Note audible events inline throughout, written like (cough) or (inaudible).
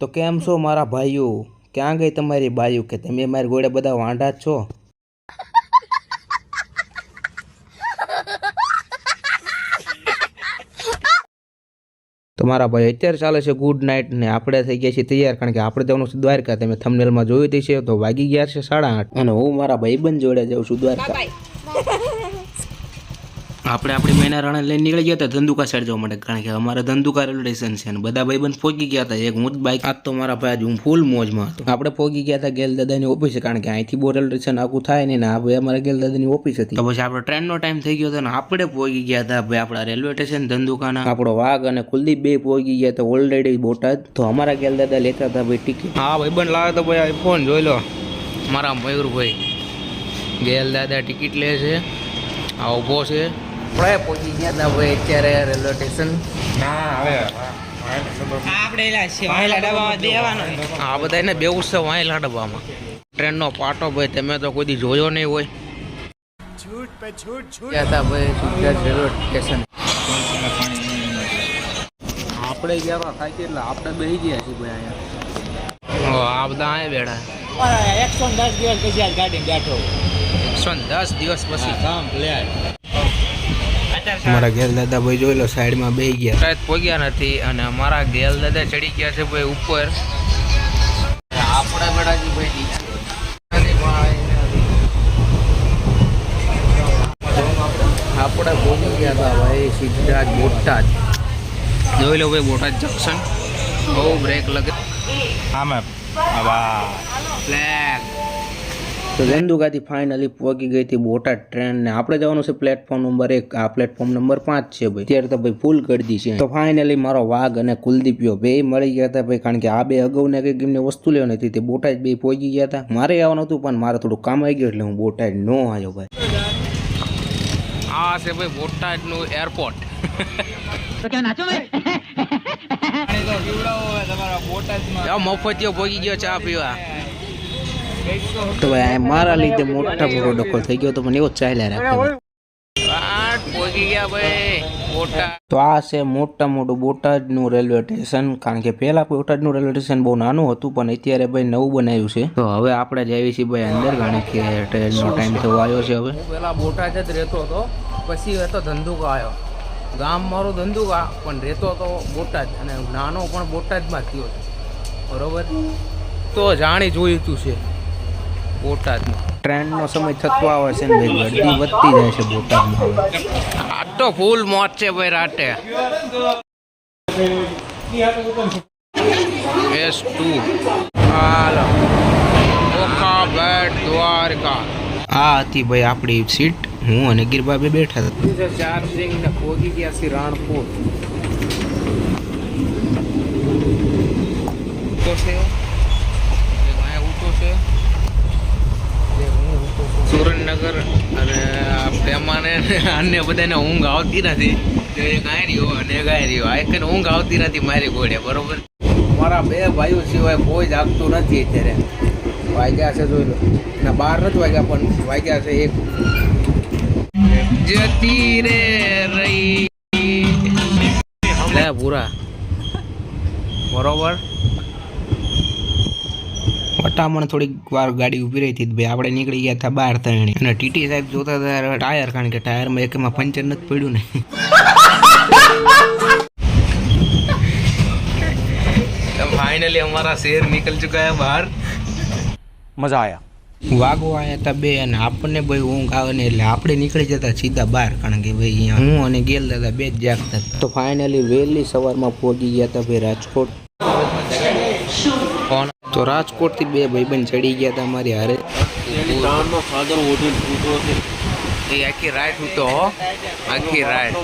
તો કેમ છો મારા ભાઈઓ? ક્યાં ગઈ તમારી બાયુ કે તમે મારી ગોળે બધા વાંઢા જ છો? તો મારા ભાઈ, અત્યારે ચાલે છે ગુડ નાઇટ ને આપણે થઈ ગયા છીએ તૈયાર, કારણ કે આપણે જવાનું છે દ્વારકા, તમે થંબનેલમાં જોયું હતી છે, તો વાગી ગયા છે સાડા આઠ. અને હું મારા ભાઈબંધ જોડે જાઉં છું દ્વારકા. આપણે આપણી મહિના રણે લઈને નીકળી ગયા હતા ધંધુકા સાઈડ જવા માટે. કારણ કે અમારે ધંધુકા રેલવે સ્ટેશન છે અને બધા ભાઈબંધ પહોંચી ગયા હતા. એક હું જ બાઈક આજ તો મારા ભાઈ હું ફૂલ મોજમાં હતો. આપણે પહોંચી ગયા હતા ગેલ દાદાની ઓફિસે કારણ કે અહીંથી બહુ રેલવે સ્ટેશન આખું થાય ને આ ભાઈ અમારા ગેલ દાદાની ઓફિસ હતી. તો પછી આપણે ટ્રેનનો ટાઈમ થઈ ગયો હતો ને આપણે પહોંચી ગયા હતા ભાઈ આપણા રેલવે સ્ટેશન ધંધુકાના. આપણો વાઘ અને કુલદીપ બે પહોંચી ગયા હતા ઓલરેડી બોટાદ. તો અમારા ગેલ દાદા લેતા હતા ભાઈ ટિકિટ હા ભાઈબંધ લાવે તો ભાઈ ફોન જોઈ લો. મારા મયુરભાઈ. ગેલ દાદા ટિકિટ લે છે. આ ઊભો છે. આપણે પહોંચી ગયા હતા ભાઈ અત્યારે રેલવે સ્ટેશન. આપણે બેવું છે. વાયલા ડબ્બામાં આ બધા એને બે ઉત્સવ વાયેલા ડબ્બામાં ટ્રેનનો પાટો ભાઈ તમે તો કોઈ દી જોયો નહીં હોય. ગયા ભાઈ સુરત રેલવે સ્ટેશન. આપણે ગયા હતા થાકી એટલે આપણે બેસી ગયા છીએ ભાઈ અહીંયા. આ બધા અહીંયા બેઠા. એકસો દસ દિવસ પછી આ ગાડી બેઠો એકસો ને દસ દિવસ પછી. કમ્પ્લેટ અમારા ગેલ દાદા ભાઈ જોઈ લો સાઈડમાં બેસી ગયા. શાયદ પહોંચ્યા નથી અને અમારા ગેલ દાદા ચડી ગયા છે ભાઈ ઉપર. આપણે બેડાજી ભાઈ. આપણે પહોંચી ગયા હતા ભાઈ સીધા જ બોટાદ. જોઈ લો ભાઈ બોટાદ જંકશન બહુ બ્રેક લગે હા વાહ. ફ્લેગ તો રેન્દુગાથી ફાઇનલી પહોંચી ગઈ હતી બોટાદ ટ્રેન ને. આપણે જવાનું છે પ્લેટફોર્મ નંબર એક. આ પ્લેટફોર્મ નંબર પાંચ છે ભાઈ. ત્યારે તો ભાઈ ફૂલ ગળદી છે. તો ફાઇનલી મારો વાઘ અને કુલદીપીઓ બે મળી ગયા હતા ભાઈ. કારણ કે આ બે અગાઉ ને કંઈક એમને વસ્તુ લેવાની હતી તે બોટાદ બે પહોંચી ગયા હતા. મારે આવવાનું હતું પણ મારે થોડું કામ આવી ગયું એટલે હું બોટાદ ન આવ્યો ભાઈ. આ છે ભાઈ બોટાદનું એરપોર્ટ તમારા બોટાદમાં મફતિયો ભોગી ગયો ચા પીવા. તો ભાઈ મારા લીધે મોટા મોટો ડખો થઈ ગયો તો મને એવો ચાલ્યા રાખે પહોંચી ગયા ભાઈ બોટાદ. તો આ છે મોટા મોટું બોટાદનું રેલવે સ્ટેશન કારણ કે પહેલાં બોટાદનું રેલવે સ્ટેશન બહુ નાનું હતું પણ અત્યારે ભાઈ નવું બનાવ્યું છે. તો હવે આપણે જઈએ છીએ ભાઈ અંદર કારણ કે ટ્રેનનો ટાઈમ થવા આવ્યો છે હવે. પહેલા બોટાદ જ રહેતો હતો પછી હતો ધંધુકા આવ્યો. ગામ મારું ધંધુકા પણ રહેતો હતો બોટાદ અને નાનો પણ બોટાદમાં થયો બરોબર? તો જાણી જોયું તું છે. બોટાદમાં. ટ્રેનનો સમય થતો આવે છે ને ભાઈ ગરદી વધતી જાય છે બોટાદમાં હવે. આ તો ફૂલ મોત છે ભાઈ રાતે. એસ ટુ હાલો. ઓખા બેટ દ્વારકા. આ હતી ભાઈ આપણી સીટ. હું અને ગીરબાબે બેઠા હતા. ચાર્જિંગ ને ખોગી ગયા છે રાણપુર. તો છે એક અહીંયા ઊંચો છે એક હું ઊંચો છું. અને પ્રેમાને અન્ય બધાને ઊંઘ આવતી નથી. એક ગાય રહ્યો અને ગાય રહ્યો. આ એકને ઊંઘ આવતી નથી મારી ઘોડે બરોબર? મારા બે ભાઈઓ સિવાય કોઈ જાગતું નથી અત્યારે. વાગ્યા છે જોઈ લો. ના, બાર નથી વાગ્યા, પણ વાગ્યા છે એક. જતી રે રહી. પૂરા બરોબર? વટામણ થોડીક વાર ગાડી ઊભી રહી હતી ભાઈ આપણે નીકળી ગયા હતા બહાર ત્રણે. અને ટીટી સાહેબ જોતા હતા ટાયર કારણ કે ટાયરમાં એકમાં પંચર નથી પડ્યું ને. ફાઇનલી અમારા શેર નીકળ ચુકા હે બહાર. મજા આયા. વાગો આયા હતા બે અને આપણને ભાઈ ઊંઘ આવે ને એટલે આપણે નીકળી જતા સીધા બહાર કારણ કે ભાઈ અહીંયા હું અને ગેલ દાદા બે જ જાગતા. તો ફાઇનલી વહેલી સવારમાં પહોંચી ગયા હતા ભાઈ રાજકોટ. કોણ? તો રાજકોટથી બે ભાઈબંધ ચડી ગયા હતા અમારી હારે. એ આખી રાઈડ ઉતો હો. આખી રાઈડ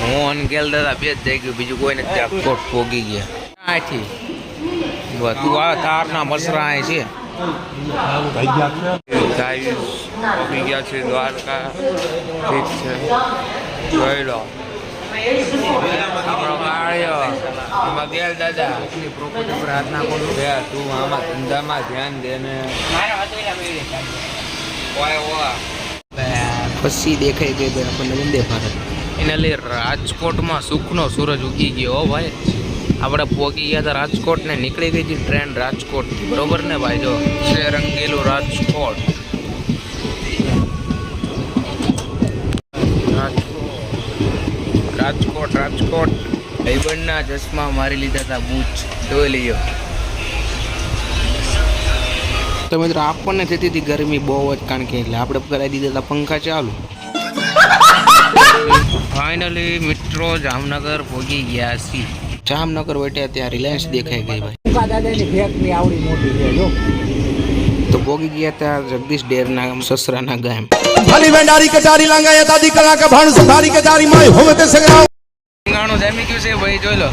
હું અને ગેલ દાદા બે જ જઈ ગયું બીજું કોઈ નથી. રાજકોટ પોગી ગયા. આથી. બધું આ તારના મસરા અહીં છે. ગાઈસ ગયા છે દ્વારકા. ઠીક છે. જોઈ લો. આપણો મગેલ દાદા. એની પ્રોપર્ટી પર હાથ નાખો બે તું આમાં ધંધામાં ધ્યાન દે ને. પછી દેખાઈ ગઈ ભાઈ આપણને વંદે ભારત. એને લઈ રાજકોટમાં સુખનો સૂરજ ઉગી ગયો ભાઈ. આપણે પહોંચી ગયા હતા રાજકોટ ને નીકળી ગઈ હતી ટ્રેન રાજકોટ બરોબર ને ભાઈ? જો છે રંગેલું રાજકોટ. રાજકોટ રાજકોટ. ભાઈબંધના ચશ્મા મારી લીધા હતા બૂચ જોઈ લઈએ. તો મિત્રો આપણને થતી હતી ગરમી બહુ જ કારણ કે એટલે આપણે કરાવી દીધા હતા પંખા ચાલુ. ફાઇનલી મિત્રો જામનગર પહોંચી ગયા છીએ. જામનગર વટ્યા ત્યાં રિલાયન્સ દેખાઈ ગઈ ભાઈ. આવડી મોટી છે જો. તો ભોગી ગયા ત્યાં જગદીશ ડેરના સસરાના ગામ. ભલી વેંડારી કટારી લાંગાયા દાદી કલા કે ભાણ સુધારી કટારી માય હોવે તે સંગ્રામ. ગાણું જામી ગયું છે ભાઈ જોઈ લો.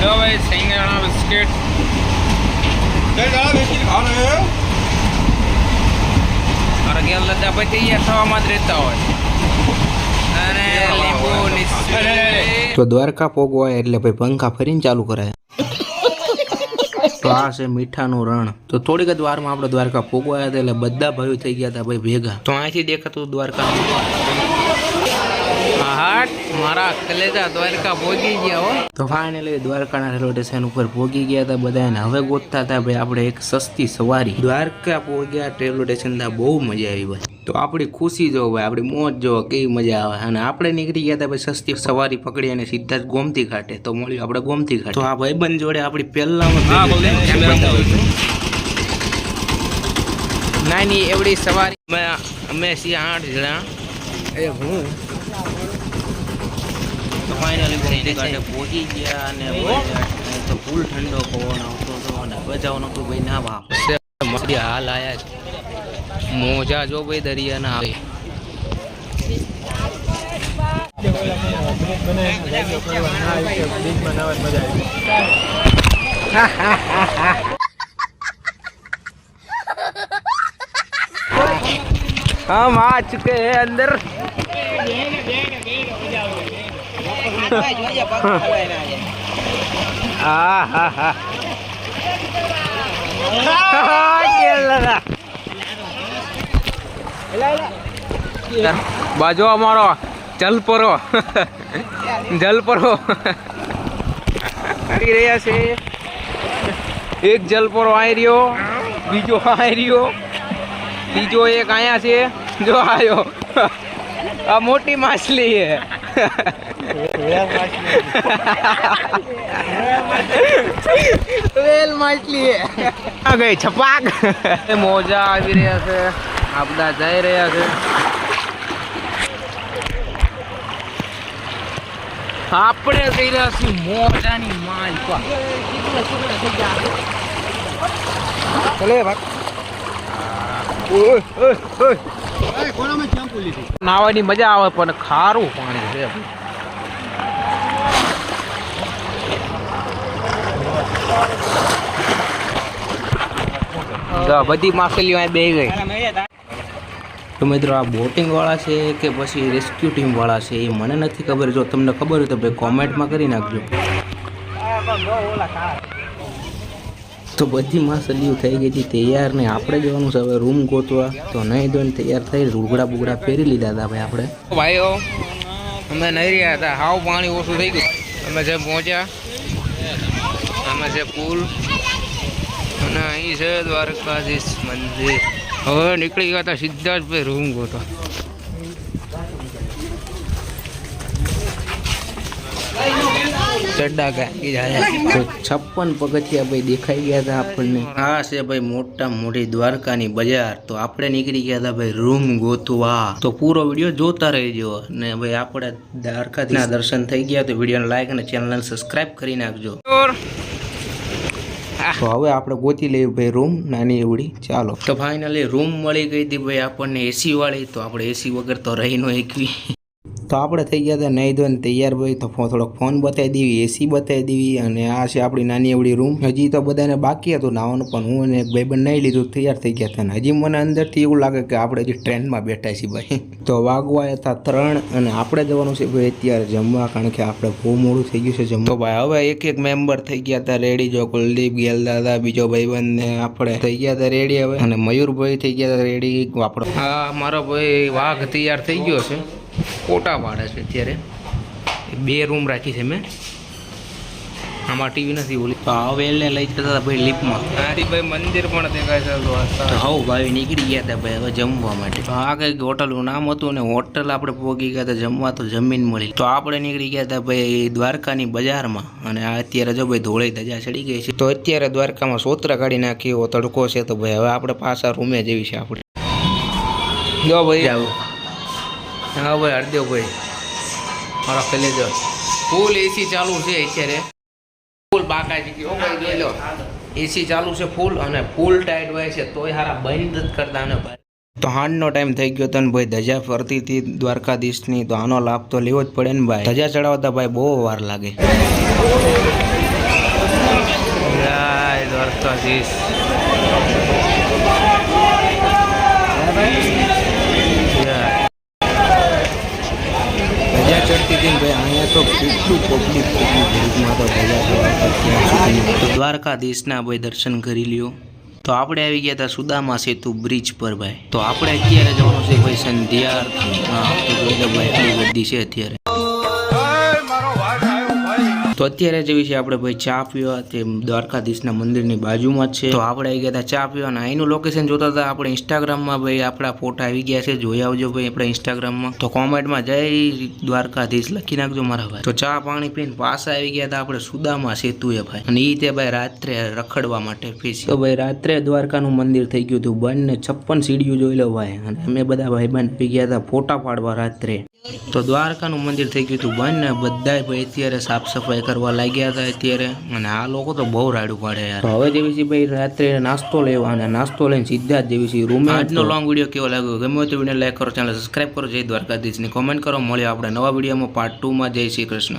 જો ભાઈ સિંગાણા બિસ્કિટ. મારા ઘેર લદ્દા થવામાં જ રહેતા હોય. તો દ્વારકા પોગવાય એટલે ભાઈ પંખા ફરીને ચાલુ કરાય. તો આ છે મીઠાનું રણ. તો થોડીક જ વારમાં આપણે દ્વારકા પોગવાયા હતા એટલે બધા ભાઈઓ થઈ ગયા હતા ભાઈ ભેગા. તો અહીંથી દેખાતું દ્વારકા હાટ મારા કલેજા દ્વારકા ભોગી ગયા હો. તો ફાઇનલી દ્વારકાના રેલવે સ્ટેશન ઉપર ભોગી ગયા હતા બધા અને હવે ગોતતા હતા ભાઈ આપણે એક સસ્તી સવારી. દ્વારકા પહોંચ્યા રેલવે સ્ટેશન બહુ મજા આવી ભાઈ. તો આપણી ખુશી જો ભાઈ આપણી મોજ જો કેવી મજા આવે. અને આપણે નીકળી ગયા હતા ભાઈ સસ્તી સવારી પકડી અને સીધા જ ગોમતી ઘાટે. તો મળ્યું આપણે ગોમતી ઘાટ. તો આ ભાઈબંધ જોડે આપણી પહેલામાં નાની એવડી સવારી. અમે- અમે છીએ આઠ જણા. એ હું? તો ફાઇનલી ગોમતી ઘાટે પહોંચી ગયા અને ભાઈ તો ફૂલ ઠંડો પવન આવતો હતો અને બજાવનો તો ભાઈ ના વાપ મસ્તી હાલ આયા છે મોજા જો ભાઈ દરિયાના આવે हम आ चुके हैं अंदर હા હા હા બાજુ અમારો જલપરો. જલપરો. આવી રહ્યા છે. એક જલપરો આવી રહ્યો, બીજો આવી રહ્યો બીજો એક અહીંયા છે. જો આવ્યો આ મોટી માછલી છે. વેલ માછલી આ ગઈ છપાક. મોજા આવી રહ્યા છે. આ બધા જઈ રહ્યા છે. આપણે જઈ રહ્યા છીએ મોજાની માલ ચલે ભાઈ. ઓય ઓય ઓય. નાવાની મજા આવે પણ ખારું પાણી છે. જો બધી માછલીઓ અહીં બે ગઈ. તો મિત્રો આ બોટિંગવાળા છે કે પછી રેસ્ક્યુ ટીમવાળા છે એ મને નથી ખબર. જો તમને ખબર હોય તો ભાઈ કોમેન્ટમાં કરી નાખજો. તો બધી માછલીઓ થઈ ગઈ હતી. તૈયાર ને આપણે જવાનું છે હવે રૂમ ગોતવા. તો નહીં ધોઈને તૈયાર થઈ રૂગડા બુગડા ફેરી લીધા હતા ભાઈ આપણે. ભાઈઓ અમે નહીં રહ્યા હતા. હાવ પાણી ઓછું થઈ ગયું. અમે જે પહોંચ્યા અમે જે પુલ અને અહીં છે દ્વારકાધીશ મંદિર. હવે નીકળી ગયા હતા સીધા જ ભાઈ રૂમ ગોતો. છપ્પન પગથિયા ભાઈ દેખાઈ ગયા હતા આપણને. આ છે ભાઈ મોટા મોટી દ્વારકાની બજાર. તો આપણે નીકળી ગયા હતા ભાઈ રૂમ ગોતવા. તો પૂરો વીડિયો જોતા રહેજો. ને ભાઈ આપણે દ્વારકાના દર્શન થઈ ગયા તો વિડીયોને લાઈક અને ચેનલને સબસ્ક્રાઇબ કરી નાખજો. તો હવે આપણે ગોતી લઈએ ભાઈ રૂમ નાની એવડી. ચાલો. તો ફાઇનલી રૂમ મળી ગઈ હતી ભાઈ આપણને એસી વાળી, તો આપણે એસી વગર તો રહી ન એકવી તો આપણે થઈ ગયા હતા. નહીં ધોઈને તૈયાર ભાઈ તો થોડોક ફોન બતાવી દેવી એસી બતાવી દેવી અને આ છે આપણી નાની એવડી રૂમ હજી તો બધાને બાકી હતું નાવાનું, પણ હું અને એક ભાઈબંધ નહીં લીધું, તૈયાર થઈ ગયા હતા. અને હજી મને અંદરથી એવું લાગે કે આપણે હજી ટ્રેનમાં બેઠા છીએ ભાઈ. (laughs) તો વાગવા હતા ત્રણ અને આપણે જવાનું છે ભાઈ અત્યારે જમવા, કારણ કે આપણે બહુ મોડું થઈ ગયું છે જમવા. ભાઈ હવે એક એક મેમ્બર થઈ ગયા હતા. રેડી જો કુલદીપ, ગેલ દાદા, બીજો ભાઈબંધ ને આપણે થઈ ગયા હતા રેડી હવે. અને મયુરભાઈ થઈ ગયા હતા રેડી. આપણો હા, મારો ભાઈ વાઘ તૈયાર થઈ ગયો છે. ફોટા પાડે છે અત્યારે. બે રૂમ રાખી છે મેં. આમાં ટીવી નથી ઓલી. તો એટલે લઈ જતા હતા ભાઈ લીપમાં ત્યાંથી ભાઈ મંદિર પણ દેખાય છે હવ ભાઈ નીકળી ગયા હતા ભાઈ હવે જમવા માટે. તો આ કંઈક હોટલનું નામ હતું ને હોટલ આપણે પહોંચી ગયા હતા જમવા તો જમીન મળી. તો આપણે નીકળી ગયા હતા ભાઈ દ્વારકાની બજારમાં. અને આ અત્યારે જો ભાઈ ધોળે ધજા ચડી ગઈ છે. તો અત્યારે દ્વારકામાં સોત્ર કાઢી નાખી એવો તડકો છે તો ભાઈ હવે આપણે પાછા રૂમે જેવી છે આપણે. જો ભાઈ જાવ હા ભાઈ. હરદેવભાઈ મારા પેલે જો. ફૂલ એસી ચાલુ છે અત્યારે. ફૂલ બાકાજી ગયો ભાઈ જોઈ લો. એસી ચાલુ છે ફૂલ અને ફૂલ ટાઈટ હોય છે તોય હારા બંધ જ કરતા ને ભાઈ. તો હાંડનો ટાઈમ થઈ ગયો હતો ને ભાઈ ધજા ફરતી હતી દ્વારકાધીશની તો આનો લાભ તો લેવો જ પડે ને ભાઈ. ધજા ચડાવતા ભાઈ બહુ વાર લાગે. દ્વારકાધીશ. દ્વારકાધીશના ભાઈ દર્શન કરી લ્યો. તો આપણે આવી ગયા હતા સુદામા સેતુ બ્રિજ પર ભાઈ. તો આપણે અત્યારે જવાનું છે ભાઈ સંધ્યા હા, તો ભાઈ એટલી બધી છે અત્યારે. તો અત્યારે જેવી છે આપણે ભાઈ ચા પીવા તે દ્વારકાધીશના મંદિરની બાજુમાં છે. તો આપણે આવી ગયા હતા ચા પીવા અને અહીંનું લોકેશન જોતા હતા. આપણે ઇન્સ્ટાગ્રામમાં ભાઈ આપણા ફોટા આવી ગયા છે. જોઈ આવજો ભાઈ આપણા ઇન્સ્ટાગ્રામમાં તો કોમેન્ટમાં જય દ્વારકાધીશ લખી નાખજો મારા ભાઈ. તો ચા પાણી પીને પાછા આવી ગયા હતા આપણે સુદામા સેતુએ ભાઈ. અને એ તે ભાઈ રાત્રે રખડવા માટે ફેસી તો ભાઈ રાત્રે દ્વારકાનું મંદિર થઈ ગયું હતું. બંને છપ્પન સીડીઓ જોઈ લો ભાઈ. અને અમે બધા ભાઈબંધ પી ગયા હતા ફોટા પાડવા રાત્રે. તો દ્વારકાનું મંદિર થઈ ગયું હતું બંધ ને બધા ભાઈ અત્યારે સાફ સફાઈ કરવા લાગ્યા હતા અત્યારે. અને આ લોકો તો બહુ રાડું પાડે યાર. હવે જેવી ભાઈ રાત્રે નાસ્તો લેવા અને નાસ્તો લઈને સીધા જ જેવી રૂમ આજનો લોંગ વીડિયો કેવો લાગ્યો? ગમે તો વીડિયો લાઈક કરો ચેનલ સબસ્ક્રાઈબ કરો જય દ્વારકાધીશની. કોમેન્ટ કરો મળ્યો આપણે નવા વિડીયોમાં પાર્ટ ટુમાં જય શ્રી કૃષ્ણ.